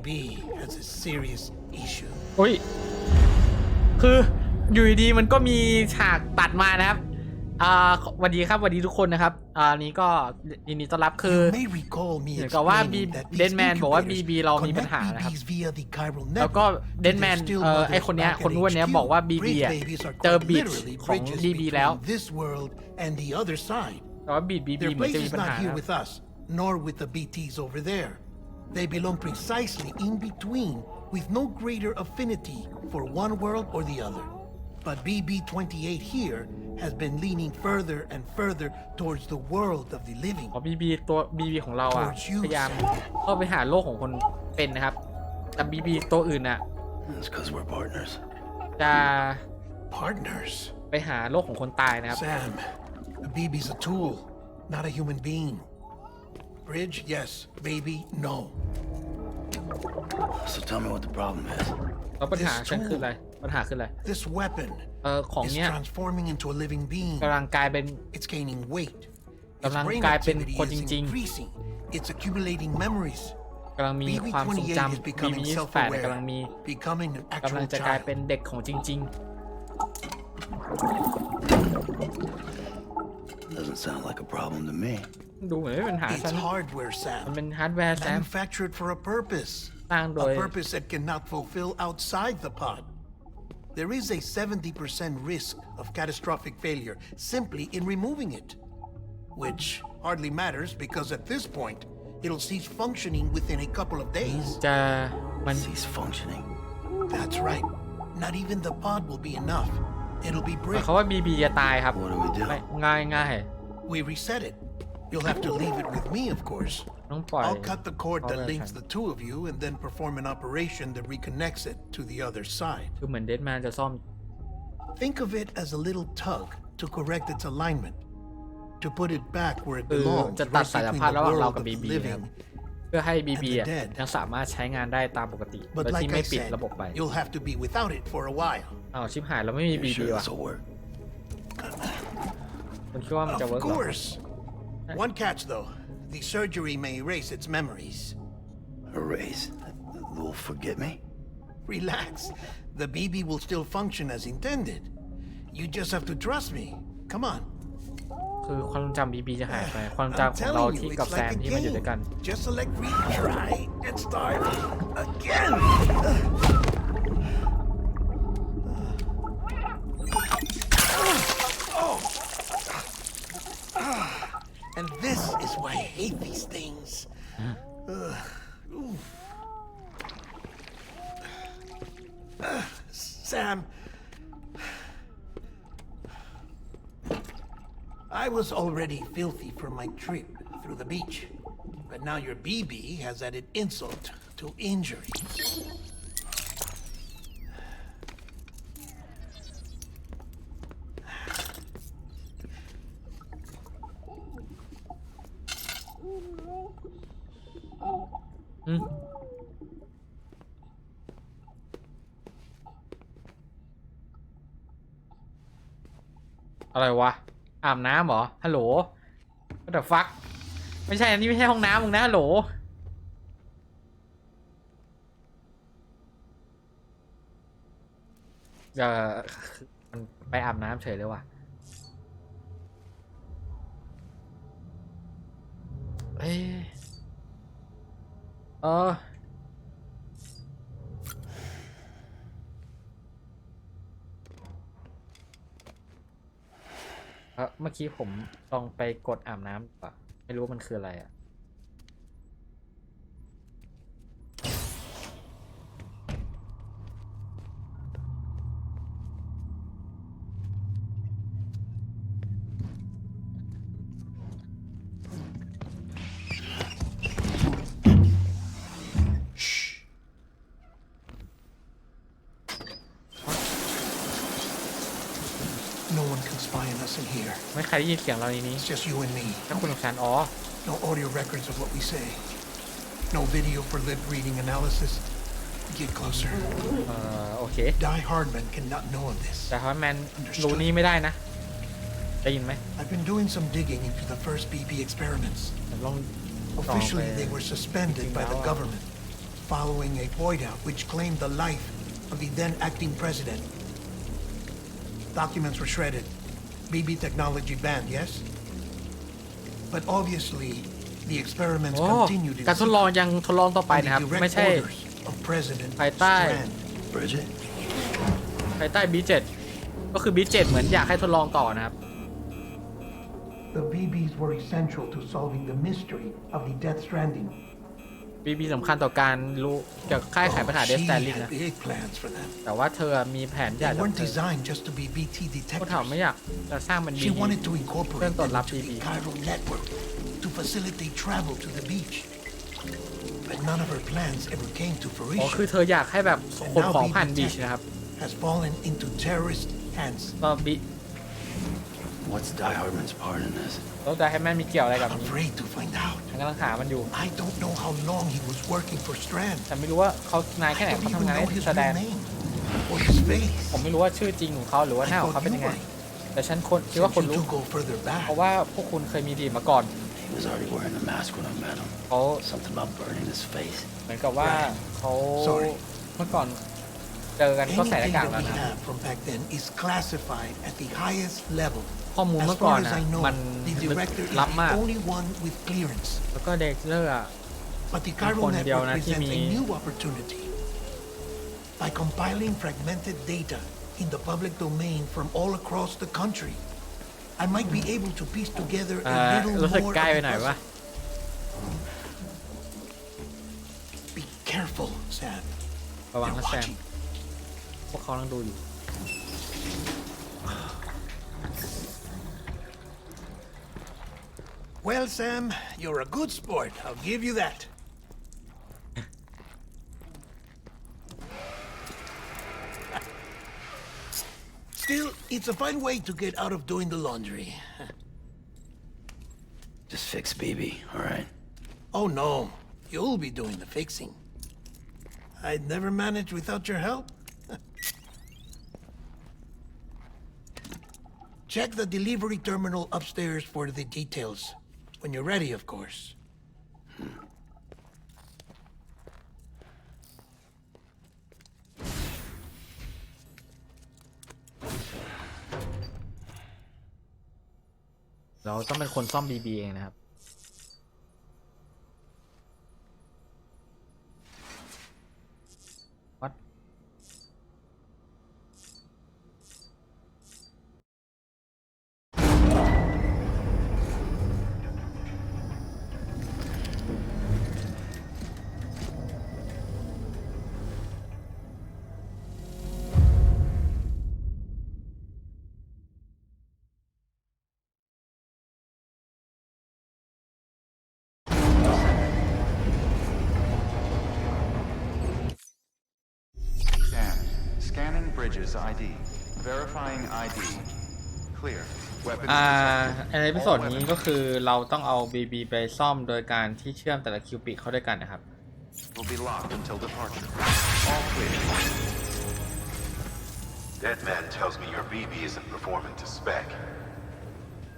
B has a serious issue โอ้ยคืออยู่ดีมันก็มีฉากตัดมานะครับ อ่าสวัสดีครับสวัสดีทุกคนนะครับอันนี้ก็ยินดีต้อนรับคือเหมือนกับว่าบีเดนแมนบอกว่าบีบีเรามีปัญหานะครับ แล้วก็เดนแมนเอ่อไอคนเนี้ยคนนู้นเนี้ยบอกว่าบีบีเจอบีชของบีบีแล้วแต่ว่าบีบีบีเหมือนจะมีปัญหา They belong precisely in between, with no greater affinity for one world or the other. But BB-28 here has been leaning further and further towards the world of the living. อ๋อ oh, BB ตัว BB ของเราอ่ะ Towards you, พยายาม Sam. เข้าไปหาโลกของคนเป็นนะครับแต่ BB ตัวอื่นอ่ะ It's because we're partners. จะ Partners. ไปหาโลกของคนตายนะครับ Sam, the BB's a tool, not a human being. Bridge, yes. Baby, no. So tell me what the problem is. This weapon is transforming into a living being. It's gaining weight. Its brain activity is increasing. It's accumulating memories. ๆกำลังมีความทรง BB-28 is becoming self self-aware. Becoming an actual child. does Doesn't sound like a problem to me. ดูเหมือนไม่เป็นปัญหา It's hardware, Sam. Manufactured for a purpose. สร้างโด purpose that cannot fulfill outside the pod. There is a 70% risk of catastrophic failure simply in removing it. Which hardly matters because at this point, it'll cease functioning within a couple of days. When Cease functioning. That's right. Not even the pod will be enough. It'll be broken. What do we do? We reset it You'll have to leave it with me, of course. I'll cut the cord that links the two of you and then perform an operation that reconnects it to the other side. Think of it as a little tug to correct its alignment, to put it back where it belongs, right the world of you You'll have to be without it for a while อ้าวชิบหายเราไม่มี BB one catch, though. The surgery may erase its memories. Erase? They'll forget me? Relax. The BB will still function as intended. You just have to trust me. Come on. คือความจำบีบีจะหายไปความจำของเราที่กับแซมที่มาอยู่ด้วยกัน Just select retry and start again. That's why I hate these things. Uh, Sam, I was already filthy from my trip through the beach, but now your BB has added insult to injury. อะไรวะอาบน้ำเหรอฮัลโหลแต่ฟักไม่ใช่อันนี้ไม่ใช่ห้องน้ำมึงนะฮัลโหลเออมันไปอาบน้ำเฉยเลยว่ะ เออเมื่อกี้ผมลองไปกดอาบน้ำปะไม่รู้ว่ามันคืออะไรอ่ะ No one can spy on us in here. ไม่ใครได้ยินเสียงเราในนี้ It's just you and me. No audio records of what we say. No video for lip reading analysis. Get closer. เอ่อโอเค uh, Die Hardman cannot know of this. แต่ฮอตแมนรู้นี้ไม่ได้นะได้ยินไหม I've been doing some digging into the first BP experiments. Officially, they were suspended by the government following a void out which claimed the life of the then acting president Documents were shredded. BB technology banned, yes? But obviously, the experiments โอ้ oh, continued in the ไม่ direct orders of President Strand. Bridget? ภายใต้ B7 ก็คือ B7 เหมือนอยากให้ทดลองต่อนะครับ The VBs were essential to solving the mystery of the Death Stranding. บีมีสำคัญต่อการรู้เกี่ยวกับค่ายขายปัญหาเดสแตนลิงนะ แต่ว่าเธอมีแผนใหญ่เธอพวกเขาไม่อยากจะสร้างมันมีบเพื่อต้อนรับบีบี to facilitate travel to the beach but none of her plans ever came to fruition อ๋อคือเธออยากให้แบบคนของผ่านบีชนะครับ has fallen into terrorist hands ก็บี What's Die Hardman's part in this? ต้องจะให้แม่มีเกี่ยวอะไรกับมีฉันกำลังหามันอยู่ฉันไม่รู้ว่าเขานายแค่ไหนเขาทำงานให้สแตนผมไม่รู้ว่าชื่อจริงของเขาหรือว่าหน้าของเขาเป็นยังไง แต่ฉันคนคิดว่าคนรู้ เพราะว่าพวกคุณเคยมีดีมาก่อนเขาเหมือนกับว่าเขาเมื่อก่อนเจอกันก็ใส่หน้ากากแล้วนะข้อมูลเมื่อก่อนนะมันลับมากแล้วก็เด็กเลอร์ But the Cairo network presents a new opportunity. By compiling fragmented data in the public domain from all across the country, I might be able to piece together a little more of the Be careful, Sam. They're watching. พวกเขากำลังดูอยู่ Well, Sam, you're a good sport. I'll give you that. Still, it's a fine way to get out of doing the laundry. Just fix BB, all right? Oh, no. You'll be doing the fixing. I'd never manage without your help. Check the delivery terminal upstairs for the details. When you're ready, of course. Hmm. เราต้องเป็นคนซ่อมบีบีเองนะครับ is ID. Verifying ID. Clear. Ah, weapons. ก็คือเราต้องเอา BB ไปซ่อมโดยการที่เชื่อมแต่ละคิวปิกเข้าด้วยกันนะครับ locked until departure. Dead man tells me your BB isn't performing to spec.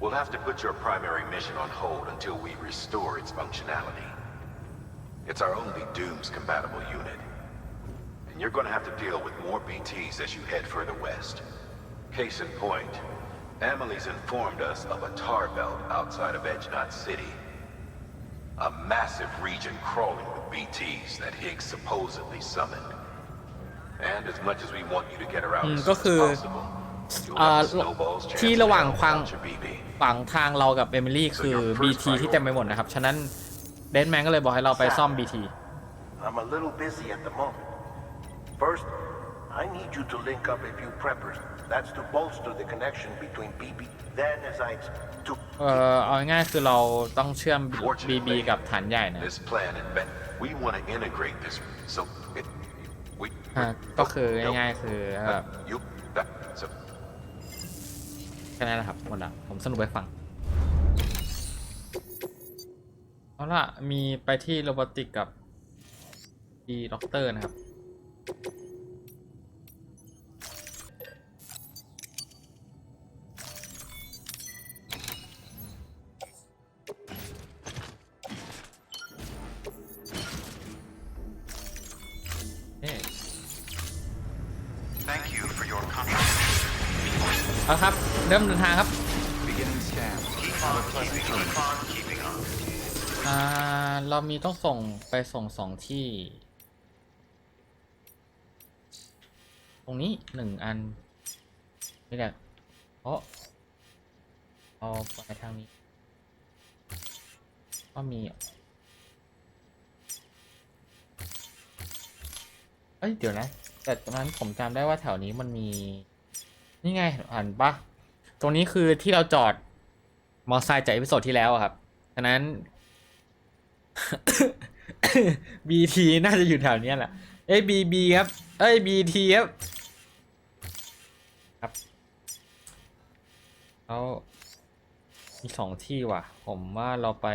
We'll have to put your primary mission on hold until we restore its functionality. It's our only Dooms compatible unit. You're gonna have to deal with more BTs as you head further west. Case in point, Emily's informed us of a tar belt outside of Edgenot City. A massive region crawling with BTs that Higgs supposedly summoned. And as much as we want you to get around as soon as possible, you'll have a snowball's chance to help your BB. ฝั่งทางเรากับเอมิลี่คือ BT ที่เต็มไปหมดนะครับ ฉะนั้นเดนแมนก็เลยบอกให้เราไปซ่อม BT I'm a little busy at the moment. First, I need you to link up a few preppers. That's to bolster the connection between BB. Then, as I to เอ่อเอาง่ายคือเราต้องเชื่อม BB กับฐานใหญ่นะ this plan and Ben, we want to integrate this. So it we ฮะก็คือง่ายๆคือแบบแค่นั้นแหละครับหมดละผมสนุกไปฟังเอาล่ะมีไปที่โรบอติกกับที่ด็อกเตอร์นะครับเอาครับเริ่มเดินทางครับเรามีต้องส่งไปส่งสองที่งนี้หนึ่งอัน นี่แหละเพราะเอาไปทางนี้ ก็มีเอ้ยเดี๋ยวนะ แต่ตอนนั้นผมจำได้ว่าแถวนี้มันมี นี่ไงอ่านปะตรงนี้คือที่เราจอดมอไซค์จากอีพิโซดที่แล้วครับฉะนั้น BT น่าจะอยู่แถวนี้แหละเอ้ย BB ครับเอ้ย BT ครับเขามีสองที่ว่ะ ผมว่าเราไป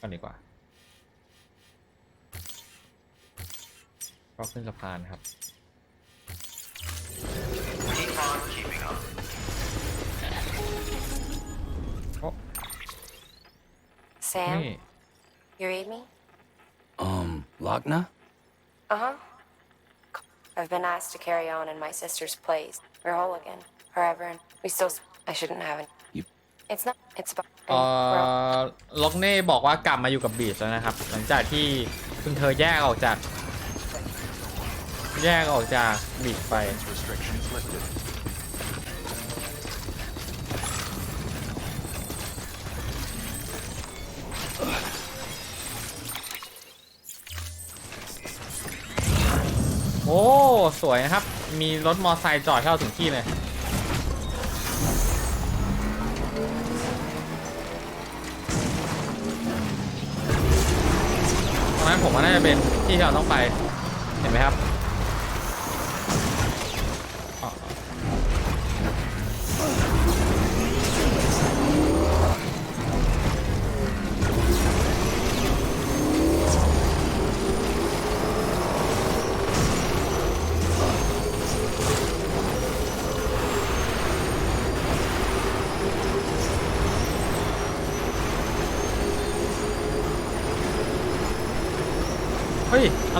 กันดีกว่าก็ขึ้นสะพานครับ Sam, นี่ you read me? Um, l o c k n a Uh huh. I've been asked to carry on in my sister's place. We're whole again, forever, and we still. I shouldn't have a n y It's not. It's about. เอ่อล็อกเน่บอกว่ากลับมาอยู่กับบีชแล้วนะครับหลังจากที่คุณเธอแยกออกจาก แยกออกจากบีชไปโอ้สวยนะครับมีรถมอไซค์จอดเข้าถึงที่เลยผมว่าน่าจะเป็นที่ที่เราต้องไป เห็นไหมครับ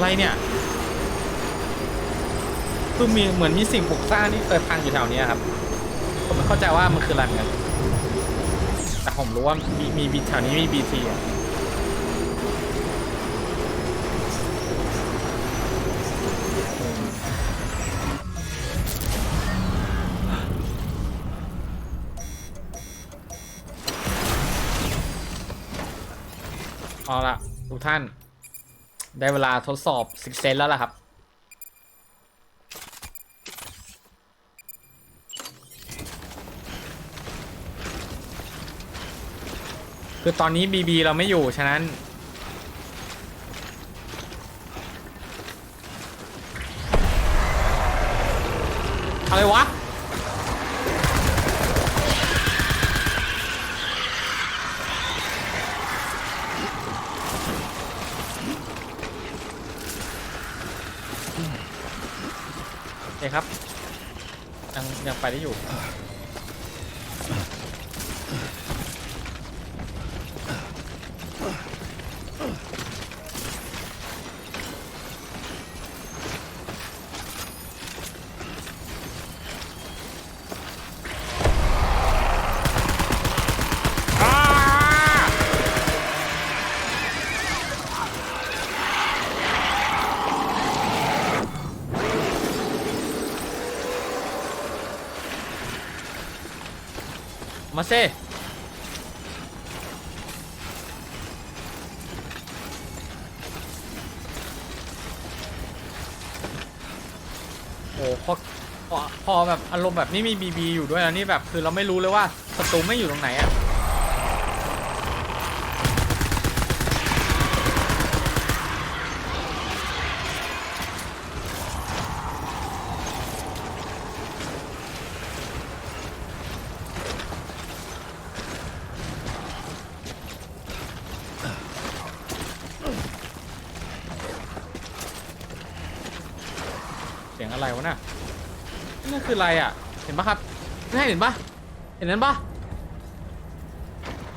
อะไรเนี่ย คือมีเหมือนมีสิ่งปลูกสร้างที่เคยพังอยู่แถวนี้ครับ ผมไม่เข้าใจว่ามันคืออะไรเกัน แต่ผมรู้ว่ามีมีบีแถวนี้มีบีทีอ่ะเอาละทุกท่านได้เวลาทดสอบซิกเซนแล้วล่ะครับ คือตอนนี้บีบีเราไม่อยู่ฉะนั้นอะไรวะไปได้อยู่าเซ่โอ้พอพอพอแบบอารมณ์แบบนี้มีบีบีอยู่ด้วยนะนี่แบบคือเราไม่รู้เลยว่าศัตรูไม่อยู่ตรงไหนอะอะไรวะน่ะนี่คืออะไรอ่ะ เห็นปะครับนี่เห็นปะเห็นนั้นปะ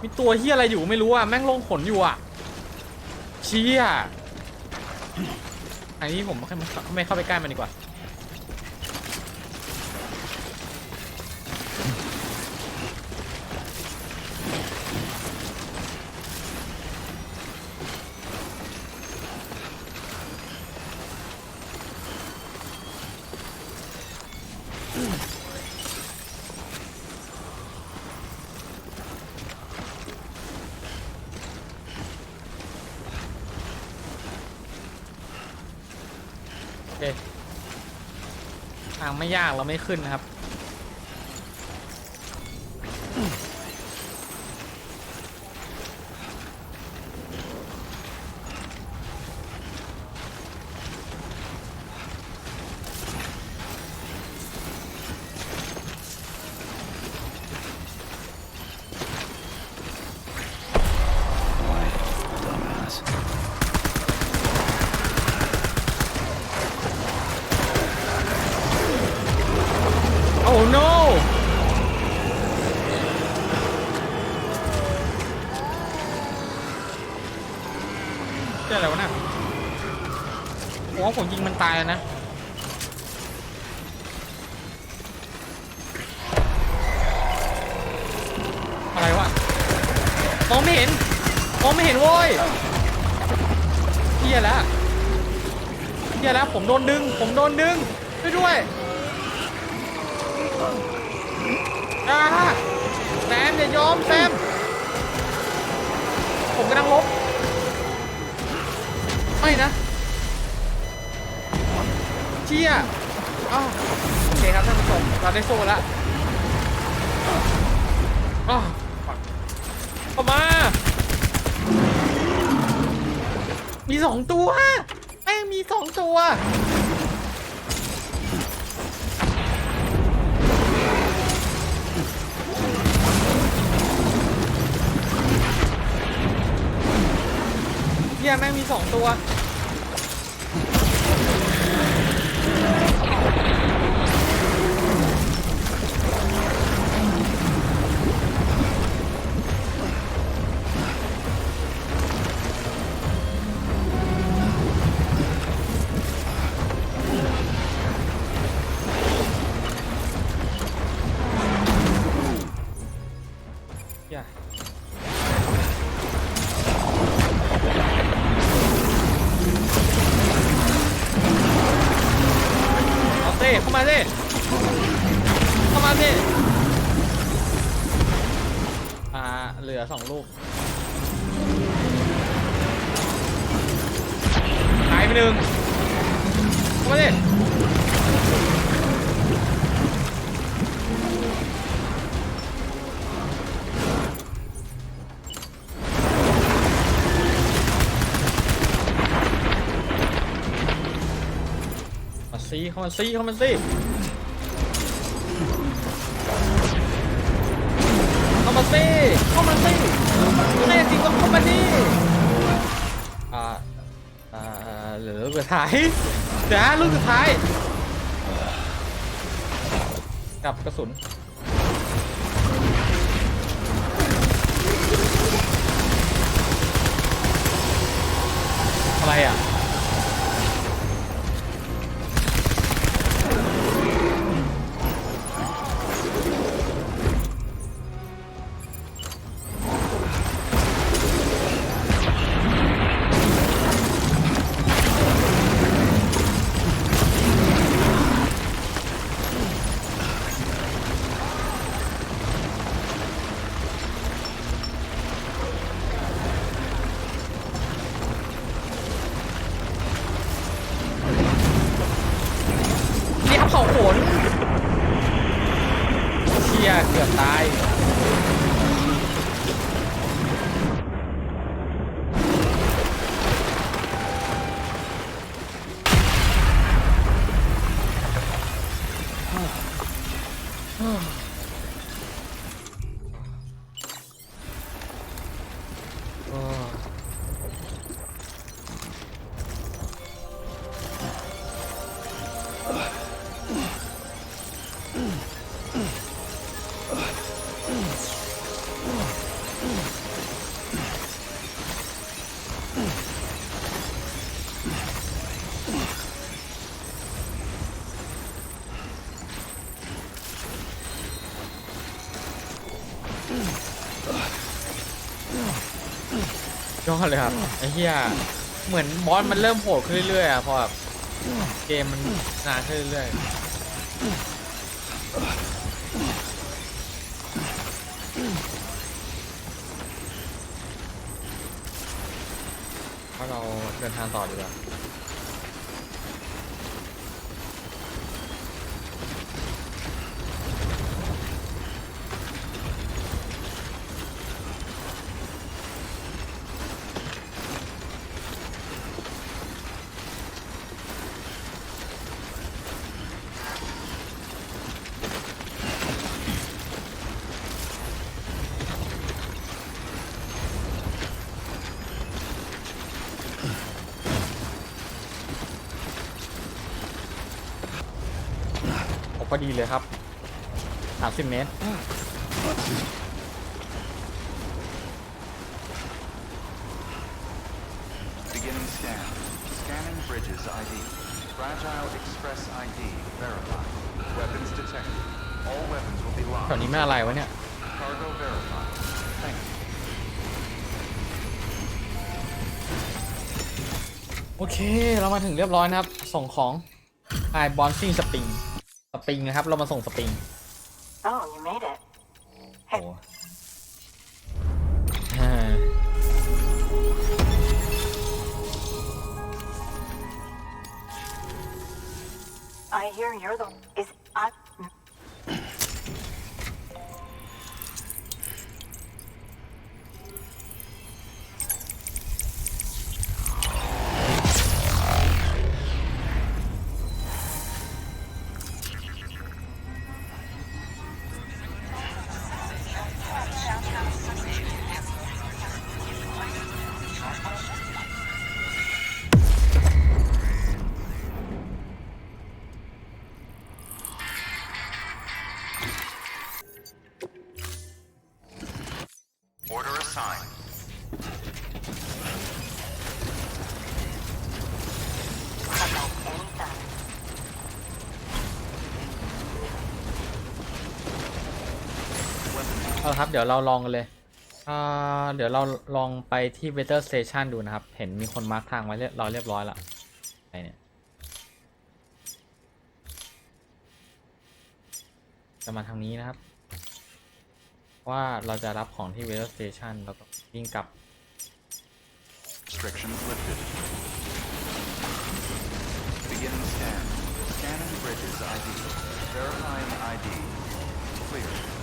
มีตัวเฮียอะไรอยู่ไม่รู้อ่ะ แม่งลงขนอยู่อ่ะ เชี่ยอันนี้ผมไม่เข้าไปใกล้มันดีกว่าทางไม่ยากเราไม่ขึ้นนะครับผมยิงมันตายแล้วนะ อะไรวะมองไม่เห็นมองไม่เห็นโว้ยเฮียแล้วเฮียแล้วผมโดนดึงผมโดนดึงช่วยด้วยอแซมอย่ายอมแซมผมกำลังลบเชี่ยวโอเคครับท่านผู้ชมเราได้โซ่ละอ้าออกมา มีสองตัวแม่งมีสองตัวเฮียแม่งมีสองตัวเข้ามาซีเข้ามาซีเข้ามาซีเข้ามาซีแน่จริงก็เข้ามาดิอ่า อ่าเหลือลูกสุดท้าย เดี๋ยวลูกสุดท้ายกับกระสุนอะไรอ่ะอดเลยครับไอ้เหี้ยเหมือนบอสมันเริ่มโหดขึ้นเรื่อยๆอ่ะพอแบบเกมมันนานขึ้นเรื่อยๆถพาเราเดินทางต่อดีกว่าพอดีเลยครับ30 เมตรแถวนี้ไม่อะไรวะเนี่ย โอเคเรามาถึงเรียบร้อยนะครับ ส่งของไอบอลซิงสปริงสปริงนะครับเรามาส่งสปริง you made it. โอ้ฮา I hear you're the คครับเดี๋ยวเราลองกันเลยเดี๋ยวเราลองไปที่เวเตอร์สเตชันดูนะครับ เห็นมีคนมาร์คทางไว้เราเรียบร้อยแล้วไปเนี่ยจะมาทางนี้นะครับ ว่าเราจะรับของที่เวเตอร์สเตชันแล้วก็วิ่งกลับ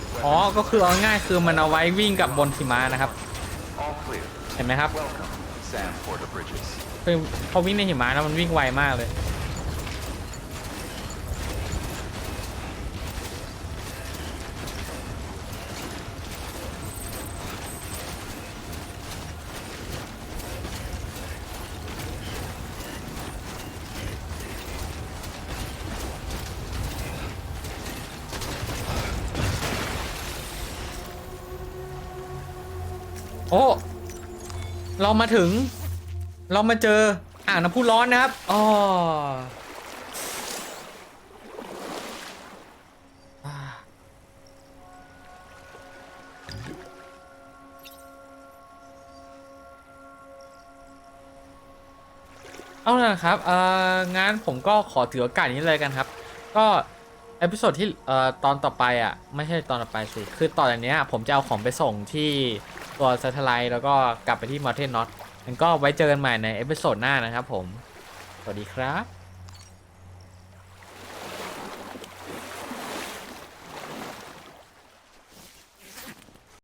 เอ๋อ ก็คือเอาง่ายคือ มันเอาไว้วิ่งกับบนหิมะนะครับ เห็นไหมครับเือพอวิ่งในหิมะแล้วมันวิ่งไวมากเลยโอ้ เรามาถึง เรามาเจอ อ่างน้ำพุร้อนนะครับอ๋อเอาละครับเอ่องานผมก็ขอถือโอกาสนี้เลยกันครับ ก็เอพิโซดที่เอ่อตอนต่อไปอ่ะไม่ใช่ตอนต่อไปสิคือตอนอันเนี้ยผมจะเอาของไปส่งที่ตัวซัทไลแล้วก็กลับไปที่มอเทนน็อตมันก็ไว้เจอกันใหม่ในเอพิโซดหน้านะครับผม สวัสดีครับ